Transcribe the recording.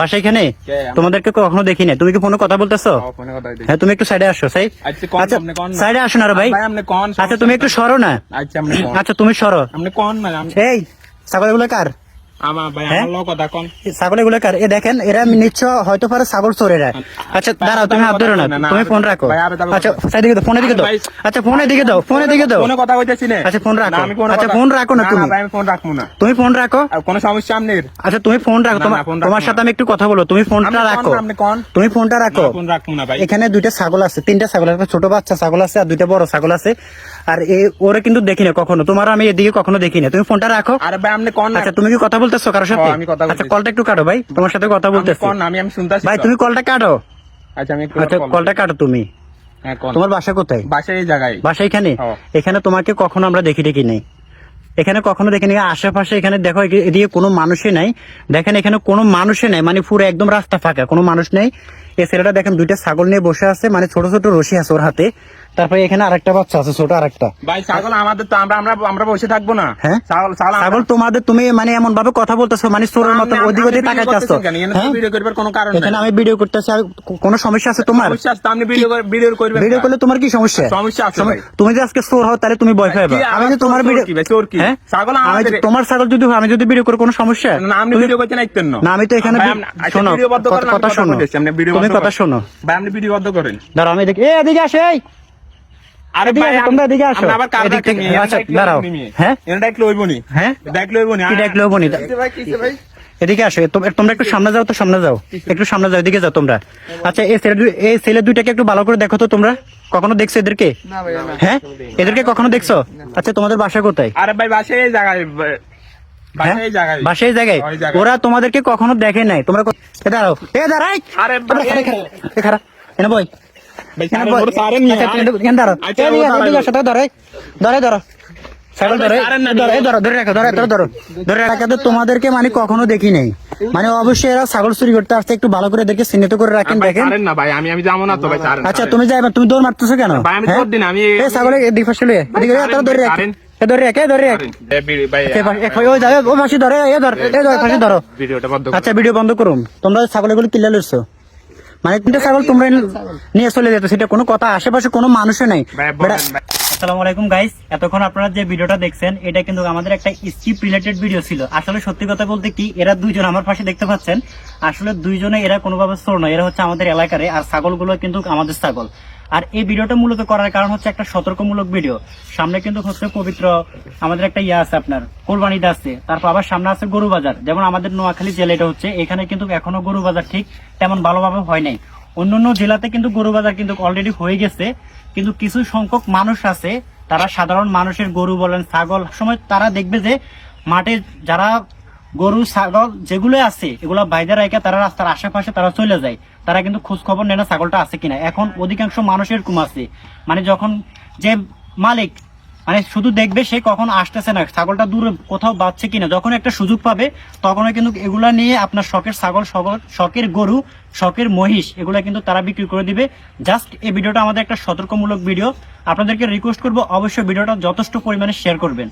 বাসা এখানে? তোমাদেরকে কখনো দেখি না তুমি কি ফোনে কথা বলতেছো। হ্যাঁ তুমি একটু সাইডে আসো সাই। আচ্ছা, কোন, আচ্ছা? সাইডে আসো না ভাই। আচ্ছা তুমি একটু সরো না। আচ্ছা? আচ্ছা তুমি সরো। এই ছাগল এগুলো কার? আমার ভাই? আমার লোক কথা কোন এই ছাগল এগুলো এ দেখেন এরা নিশ্চয় হয়তো পারে ছাগল চোরেরা। আচ্ছা দাঁড়াও তুমি হাত ধরো না। বলব না, না, তুমি ফোন রাখো। ভাই, আচ্ছা দিকে দাও ফোনে দিকে দাও। আচ্ছা ফোনে দিকে দাও ফোনে দিকে দাও। ফোনে কথা কইতেছি না। আচ্ছা, ফোন রাখো। না, আমি কোনো আচ্ছা, ফোন রাখো না তুমি। আমি ফোন রাখব না। তুমি ফোন রাখো। কোনো সমস্যা আচ্ছা তুমি ফোন রাখো। তোমার। সাথে আমি একটু কথা বলো তুমি ফোনটা রাখো। তুমি ফোনটা রাখো। ফোন রাখব না ভাই। এখানে দুইটা ছাগল আছে তিনটা ছাগল আছে ছোট বাচ্চা ছাগল আছে আর দুইটা বড় ছাগল আছে। আর ওরে কিন্তু দেখি না কখনো। তোমার আমি এদিকে কখনো দেখি না তুমি ফোনটা রাখো। আরে ভাই আপনি কোন? আচ্ছা তুমি কি কথা বলতেছো কারোর সাথে? হ্যাঁ, আমি কথা আচ্ছা কলটা একটু কাটো ভাই তোমার সাথে কথা বলতেছি। কোন আমি আমি শুনতেছি ভাই তুমি কলটা কাটো। আচ্ছা আমি আচ্ছা কলটা কাটো তুমি। হ্যাঁ তোমার বাসা কোথায়? বাসায় এই জায়গায়। বাসা এখানে। এখানে তোমাকে কখনো আমরা দেখি দেখি নেই। এখানে কখনো দেখিনি আশেপাশে এখানে দেখো এদিকে কোনো মানুষই নাই। দেখেন এখানে কোনো মানুষই নাই। মানে পুরো একদম রাস্তা ফাঁকা কোনো মানুষ নেই। এই ছেলেটা দেখেন দুইটা ছাগল নিয়ে বসে আছে। মানে ছোট ছোট রশি আছে ওর হাতে। তারপরে এখানে আরেকটা বাচ্চা আছে ছোট আরেকটা। ভাই ছাগল আমাদের তো আমরা আমরা আমরা বসে থাকব না। হ্যাঁ? ছাগল ছাগল তোমাদের তুমি মানে এমন ভাবে কথা বলতেছো মানে চোরের মতো ওদিক ওদিক ভিডিও তাকাইতেছো। এখানে হ্যাঁ? ভিডিও করবার কোনো কারণ এখানে আমি ভিডিও করতেছি কোনো সমস্যা আছে তোমার? সমস্যা আছে আপনি ভিডিও ভিডিও করবেন ভিডিও করলে তোমার কি সমস্যা? সমস্যা আছে ভাই। তুমি যে আজকে চোর হও তাহলে তুমি ভয় পাবে আমি আমার যে তোমার ভিডিও কি চোর কি? হ্যাঁ? ছাগল আমাদের- তোমার ছাগল যদি আমি যদি ভিডিও করি কোনো সমস্যা? না আপনি ভিডিও করছেন একতেন না। আমি তো এখানে আচ্ছা, শোনো কথা- শোনো। তুমি কথা। শোনো। ভাই আপনি ভিডিও বন্ধ করেন। দাঁড়াও আমি দেখি এ এদিকে আসো আরে ভাই তোমরা এদিকে আসো। আবার কার এদিক থেকে- আচ্ছা, দাঁড়াও। হ্যাঁ? এরা ডাকলে হইবনি। হ্যাঁ? ডাকলে হইবনি। কি ডাকলো বনি ভাই, কিসে ভাই? এদিকে আসো তোমরা একটু সামনে যাও তো সামনে যাও একটু সামনে যাও এদিকে যাও তোমরা আচ্ছা এই ছেলে এই ছেলে দুইটাকে একটু ভালো করে দেখো তো তোমরা কখনো দেখছ এদেরকে না ভাই, না। হ্যাঁ এদেরকে কখনো দেখছ আচ্ছা তোমাদের বাসা কোথায় আরে ভাই এই জায়গায় হ্যাঁ? বাসায় জায়গায়। ওরা তোমাদেরকে কখনো দেখে নাই তোমরা দাঁড়াও এ দাঁড়াই আরে তোমরা খারা, খারা, এনে বই তোমাদেরকে মানে কখনো দেখি নাই। মানে অবশ্যই এরা ছাগল চুরি করতে আসছে একটু ভালো করে এদেরকে চিহ্নিত করে রাখেন দেখেন। না ভাই আমি আমি যাব না তো ভাই আচ্ছা তুমি যাইবা তুমি দৌড় মারতেছো কেন? ভাই, আমি হ্যাঁ? দৌড় দিই আমি- এই ছাগলে এদিকে এদিকে সারেন, তোরা ধরে ধরে রাখ ধরে রাখ। ওই ও ধরে এ ধর এ ধর ধরো। ভিডিওটা বন্ধ করো। আচ্ছা ভিডিও বন্ধ করুন। তোমরা ছাগলগুলো কিল্লা লইছো? মানে তিনটা ছাগল তোমরা নিয়ে চলে যেত সেটা কোনো কথা আশেপাশে কোনো মানুষও নাই। আসসালামু আলাইকুম গাইস এতক্ষণ আপনারা যে ভিডিওটা দেখছেন এটা কিন্তু আমাদের একটা স্কিপ রিলেটেড ভিডিও ছিল। আসলে সত্যি কথা বলতে কি এরা দুইজন আমার পাশে দেখতে পাচ্ছেন। আসলে দুইজনে এরা কোনোভাবে চোর নয় এরা হচ্ছে আমাদের এলাকারে আর ছাগলগুলো কিন্তু আমাদের ছাগল। আর এই ভিডিওটা মূলত করার কারণ হচ্ছে একটা সতর্কমূলক ভিডিও। সামনে কিন্তু হচ্ছে পবিত্র আমাদের একটা ইয়ে আছে আপনার কোরবানিতে আছে। তারপর আবার সামনে আছে গরু বাজার। যেমন আমাদের নোয়াখালী জেলা এটা হচ্ছে, এখানে কিন্তু এখনও গরু বাজার ঠিক তেমন ভালোভাবে হয় নাই। অন্যান্য জেলাতে কিন্তু গরু বাজার কিন্তু অলরেডি হয়ে গেছে, কিন্তু কিছু সংখ্যক মানুষ আছে, তারা সাধারণ মানুষের গরু বলেন, ছাগল, সময় তারা দেখবে যে মাঠে যারা গরু, ছাগল যেগুলো আছে, এগুলো বাইরে রেখে তারা রাস্তার আশেপাশে তারা চলে যায়। তারা কিন্তু খোঁজ খবর নেয় না ছাগলটা আছে কিনা। এখন অধিকাংশ মানুষের কম আছে। মানে যখন যে মালিক মানে শুধু দেখবে সে কখন আসতেছে না, ছাগলটা দূরে কোথাও বাঁচছে কিনা, যখন একটা সুযোগ পাবে তখন কিন্তু এগুলা নিয়ে আপনার শখের ছাগল শখের গরু, শখের মহিষ, এগুলো কিন্তু তারা বিক্রি করে দিবে। জাস্ট এই ভিডিওটা আমাদের একটা সতর্কমূলক ভিডিও। আপনাদেরকে রিকোয়েস্ট করব, অবশ্যই ভিডিওটা যথেষ্ট পরিমাণে শেয়ার করবেন।